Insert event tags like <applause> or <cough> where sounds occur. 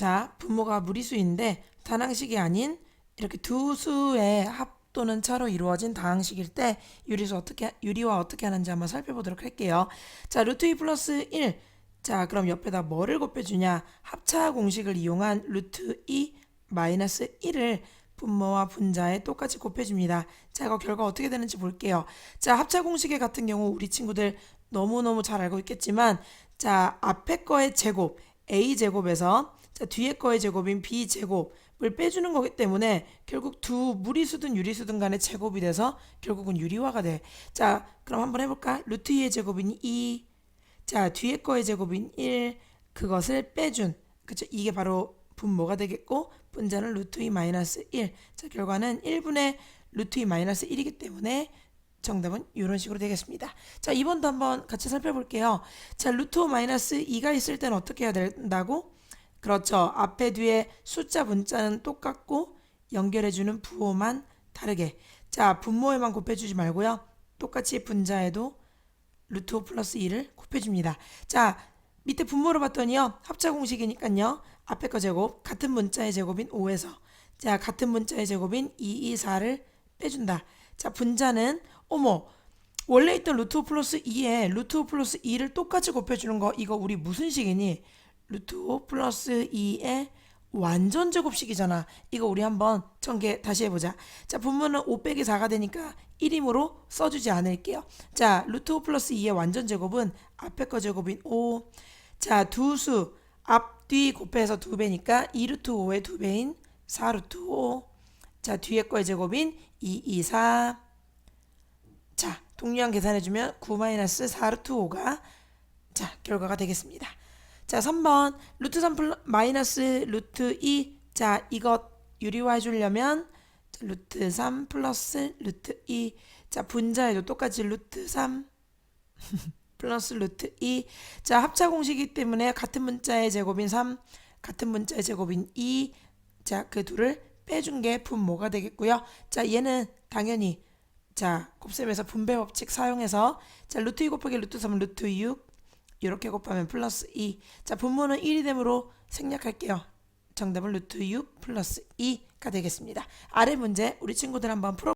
자, 분모가 무리수인데 단항식이 아닌 이렇게 두 수의 합 또는 차로 이루어진 다항식일 때 유리수 어떻게 유리와 어떻게 하는지 한번 살펴보도록 할게요. 자, 루트 2 플러스 1. 자, 그럼 옆에다 뭐를 곱해주냐? 합차 공식을 이용한 루트 2 마이너스 1을 분모와 분자에 똑같이 곱해줍니다. 자, 이거 결과 어떻게 되는지 볼게요. 자, 합차 공식의 같은 경우 우리 친구들 너무너무 잘 알고 있겠지만 자, 앞에 거의 제곱 a 제곱에서 자, 뒤에 거의 제곱인 b 제곱을 빼주는 거기 때문에 결국 두 무리수든 유리수든 간에 제곱이 돼서 결국은 유리화가 돼. 자, 그럼 한번 해볼까? 루트 2의 제곱인 2. 자, 뒤에 거의 제곱인 1. 그것을 빼준. 그쵸? 이게 바로 분모가 되겠고, 분자는 루트 2 마이너스 1. 자, 결과는 1분의 루트 2 마이너스 1이기 때문에 정답은 이런 식으로 되겠습니다. 자, 2번도 한번 같이 살펴볼게요. 자, 루트 5 마이너스 2가 있을 때는 어떻게 해야 된다고? 그렇죠. 앞에 뒤에 숫자 문자는 똑같고 연결해주는 부호만 다르게. 자, 분모에만 곱해주지 말고요. 똑같이 분자에도 루트 5 플러스 2를 곱해줍니다. 자, 밑에 분모를 봤더니요. 합차 공식이니까요. 앞에 거 제곱, 같은 문자의 제곱인 5에서 자, 같은 문자의 제곱인 2, 2, 4를 빼준다. 자, 분자는 어머, 원래 있던 루트 5 플러스 2에 루트 5 플러스 2를 똑같이 곱해주는 거 이거 우리 무슨 식이니? 루트 5 플러스 2의 완전 제곱식이잖아. 이거 우리 한번 전개 다시 해보자. 자, 분모는 5 빼기 4가 되니까 1임으로 써주지 않을게요. 자, 루트 5 플러스 2의 완전 제곱은 앞에 거 제곱인 5. 자, 두 수, 앞, 뒤 곱해서 두 배니까 2 루트 5의 두 배인 4 루트 5. 자, 뒤에 거의 제곱인 2, 2, 4. 자, 동류항 계산해주면 9 마이너스 4 루트 5가 자, 결과가 되겠습니다. 자, 3번 루트 3 플러, 마이너스 루트 2. 자, 이것 유리화 해주려면 자, 루트 3 플러스 루트 2. 자, 분자에도 똑같이 루트 3 <laughs> 플러스 루트 2. 자, 합차 공식이기 때문에 같은 문자의 제곱인 3, 같은 문자의 제곱인 2. 자, 그 둘을 빼준 게 분모가 되겠고요. 자, 얘는 당연히 자, 곱셈에서 분배 법칙 사용해서 자, 루트 2 곱하기 루트 3은 루트 6 이렇게 곱하면 플러스 2. 자, 분모는 1이 되므로 생략할게요. 정답은 루트 6 플러스 2가 되겠습니다. 아래 문제 우리 친구들 한번 풀어